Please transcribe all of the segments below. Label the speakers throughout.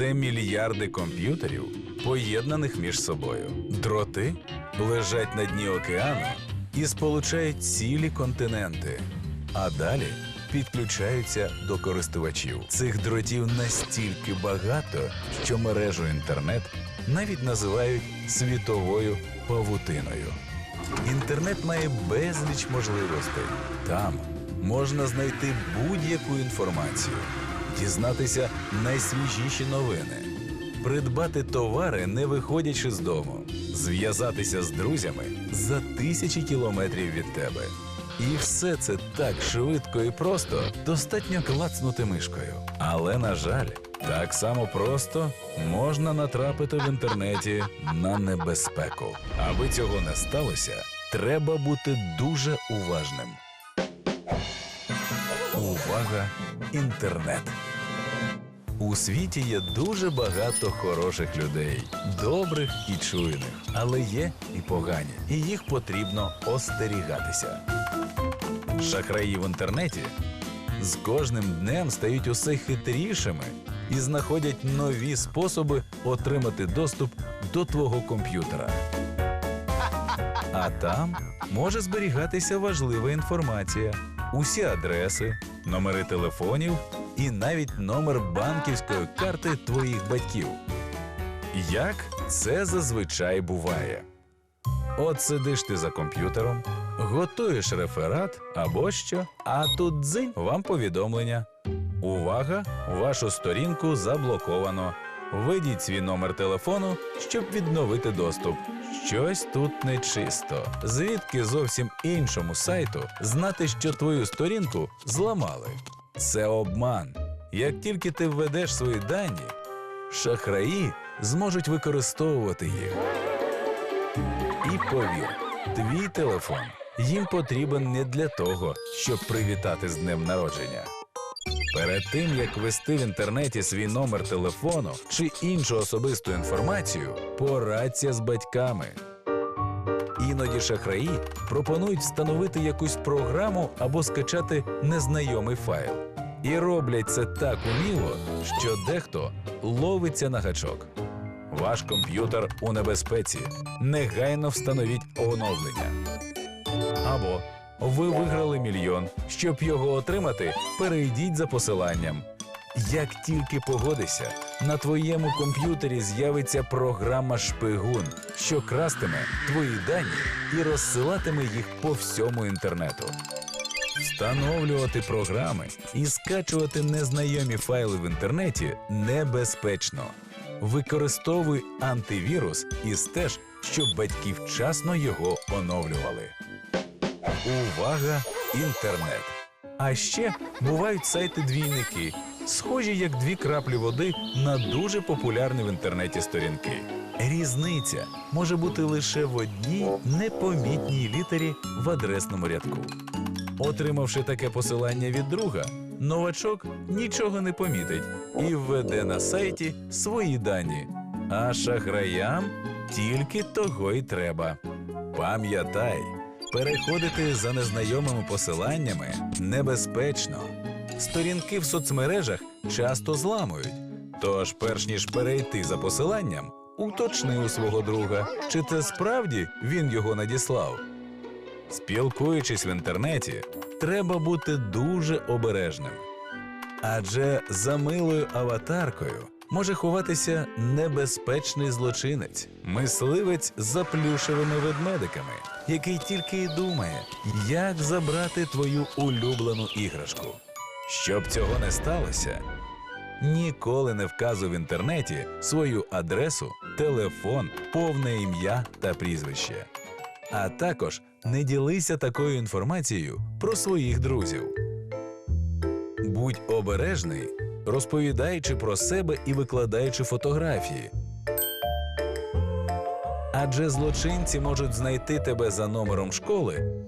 Speaker 1: Це мільярди комп'ютерів, поєднаних між собою. Дроти лежать на дні океану і сполучають цілі континенти, а далі підключаються до користувачів. Цих дротів настільки багато, що мережу інтернет навіть називають світовою павутиною. Інтернет має безліч можливостей. Там можна знайти будь-яку інформацію, дізнатися найсвіжіші новини, придбати товари, не виходячи з дому, зв'язатися з друзями за тисячі кілометрів від тебе. І все це так швидко і просто достатньо клацнути мишкою. Але, на жаль, так само просто можна натрапити в інтернеті на небезпеку. Аби цього не сталося, треба бути дуже уважним. Увага! Інтернет. У світі є дуже багато хороших людей, добрих і чуйних, але є і погані, і їх потрібно остерігатися. Шахраї в інтернеті з кожним днем стають усе хитрішими і знаходять нові способи отримати доступ до твого комп'ютера. А там може зберігатися важлива інформація, усі адреси, номери телефонів і навіть номер банківської карти твоїх батьків. Як це зазвичай буває? От сидиш ти за комп'ютером, готуєш реферат або що, а тут дзинь вам повідомлення. Увага! Вашу сторінку заблоковано. Введіть свій номер телефону, щоб відновити доступ. Щось тут нечисто. Звідки зовсім іншому сайту знати, що твою сторінку зламали? Це обман. Як тільки ти введеш свої дані, шахраї зможуть використовувати їх. І повір, твій телефон їм потрібен не для того, щоб привітати з днем народження. Перед тим як ввести в інтернеті свій номер телефону чи іншу особисту інформацію, порадься з батьками. Іноді шахраї пропонують встановити якусь програму або скачати незнайомий файл. І роблять це так уміло, що дехто ловиться на гачок. Ваш комп'ютер у небезпеці. Негайно встановіть оновлення. Або ви виграли мільйон. Щоб його отримати, перейдіть за посиланням. Як тільки погодишся, на твоєму комп'ютері з'явиться програма Шпигун, що крастиме твої дані і розсилатиме їх по всьому інтернету. Встановлювати програми і скачувати незнайомі файли в інтернеті небезпечно. Використовуй антивірус і стеж, щоб батьки вчасно його оновлювали. Увага! Інтернет! А ще бувають сайти-двійники, схожі як дві краплі води на дуже популярні в інтернеті сторінки. Різниця може бути лише в одній непомітній літері в адресному рядку. Отримавши таке посилання від друга, новачок нічого не помітить і введе на сайті свої дані. А шахраям тільки того й треба. Пам'ятай, переходити за незнайомими посиланнями небезпечно. Сторінки в соцмережах часто зламують. Тож, перш ніж перейти за посиланням, уточни у свого друга, чи це справді він його надіслав. Спілкуючись в інтернеті, треба бути дуже обережним. Адже за милою аватаркою може ховатися небезпечний злочинець, мисливець з заплюшевими ведмедиками, який тільки й думає, як забрати твою улюблену іграшку. Щоб цього не сталося, ніколи не вказуй в інтернеті свою адресу, телефон, повне ім'я та прізвище. А також не ділися такою інформацією про своїх друзів. Будь обережний, розповідаючи про себе і викладаючи фотографії. Адже злочинці можуть знайти тебе за номером школи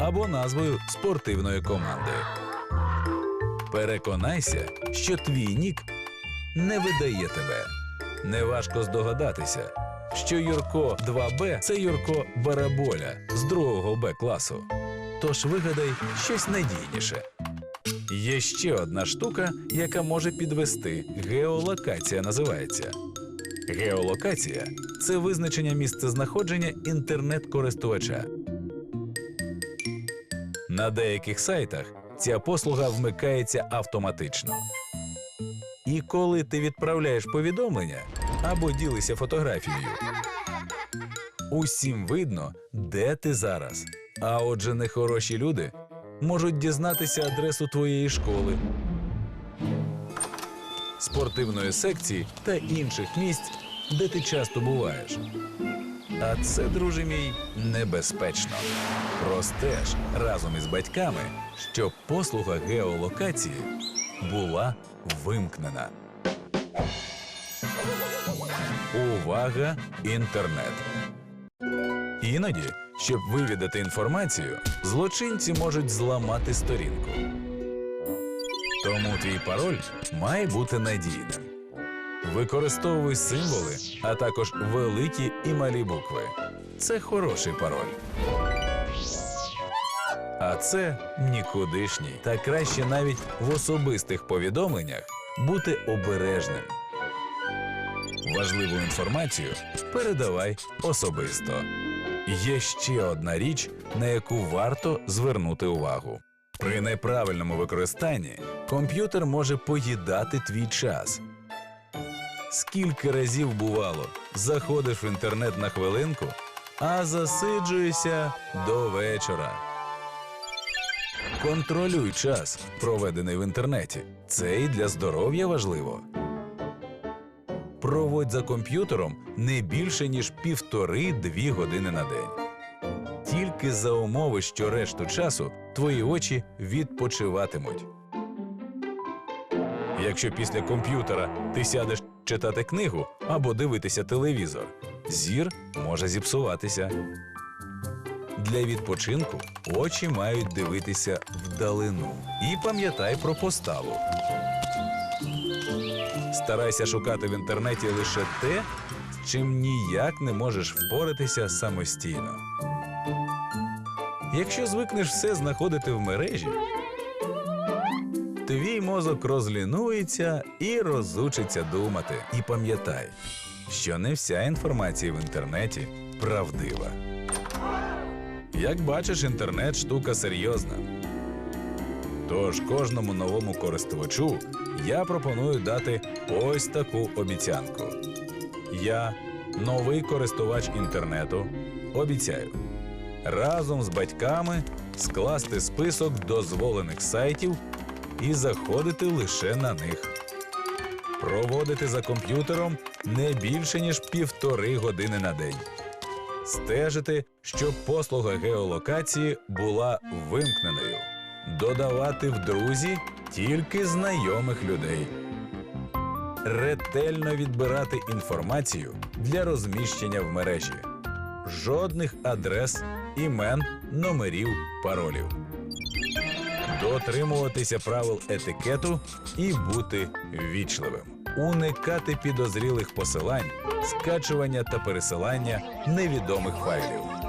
Speaker 1: або назвою спортивної команди. Переконайся, що твій нік не видає тебе. Неважко здогадатися, що Юрко 2Б це Юрко Бараболя з другого Б класу. Тож вигадай щось надійніше. Є ще одна штука, яка може підвести. Геолокація називається. Геолокація це визначення місцезнаходження інтернет-користувача. На деяких сайтах ця послуга вмикається автоматично. І коли ти відправляєш повідомлення або ділишся фотографією, усім видно, де ти зараз. А отже, нехороші люди можуть дізнатися адресу твоєї школи, спортивної секції та інших місць, де ти часто буваєш. А це, друже мій, небезпечно. Простеж разом із батьками, щоб послуга геолокації була вимкнена. Увага, інтернет. Іноді, щоб вивідати інформацію, злочинці можуть зламати сторінку. Тому твій пароль має бути надійним. Використовуй символи, а також великі і малі букви. Це хороший пароль. А це нікудишній. Та краще навіть в особистих повідомленнях бути обережним. Важливу інформацію передавай особисто. Є ще одна річ, на яку варто звернути увагу. При неправильному використанні комп'ютер може поїдати твій час. Скільки разів бувало, заходиш в інтернет на хвилинку, а засиджуєшся до вечора. Контролюй час, проведений в інтернеті. Це і для здоров'я важливо. Проводь за комп'ютером не більше ніж півтори-дві години на день. Тільки за умови, що решту часу твої очі відпочиватимуть. Якщо після комп'ютера ти сядеш читати книгу або дивитися телевізор, зір може зіпсуватися. Для відпочинку очі мають дивитися вдалину. І пам'ятай про поставу. Старайся шукати в інтернеті лише те, з чим ніяк не можеш впоратися самостійно. Якщо звикнеш все знаходити в мережі, твій мозок розлінується і розучиться думати. І пам'ятай, що не вся інформація в інтернеті правдива. Як бачиш, інтернет штука серйозна. Тож кожному новому користувачу я пропоную дати ось таку обіцянку. Я, новий користувач інтернету, обіцяю разом з батьками скласти список дозволених сайтів і заходити лише на них. Проводити за комп'ютером не більше ніж півтори години на день. Стежити, щоб послуга геолокації була вимкненою. Додавати в друзі тільки знайомих людей. Ретельно відбирати інформацію для розміщення в мережі. Жодних адрес, імен, номерів, паролів. Дотримуватися правил етикету і бути вічливим. Уникати підозрілих посилань, скачування та пересилання невідомих файлів.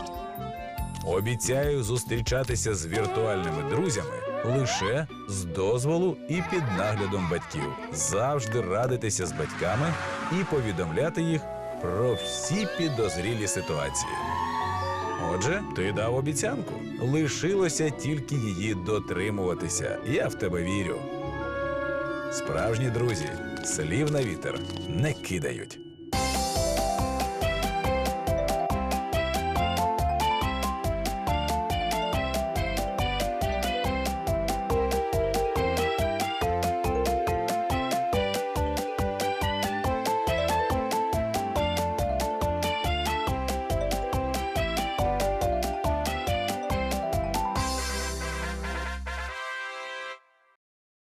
Speaker 1: Обіцяю зустрічатися з віртуальними друзями лише з дозволу і під наглядом батьків. Завжди радитися з батьками і повідомляти їх про всі підозрілі ситуації. Отже, ти дав обіцянку. Лишилося тільки її дотримуватися. Я в тебе вірю. Справжні друзі слів на вітер не кидають.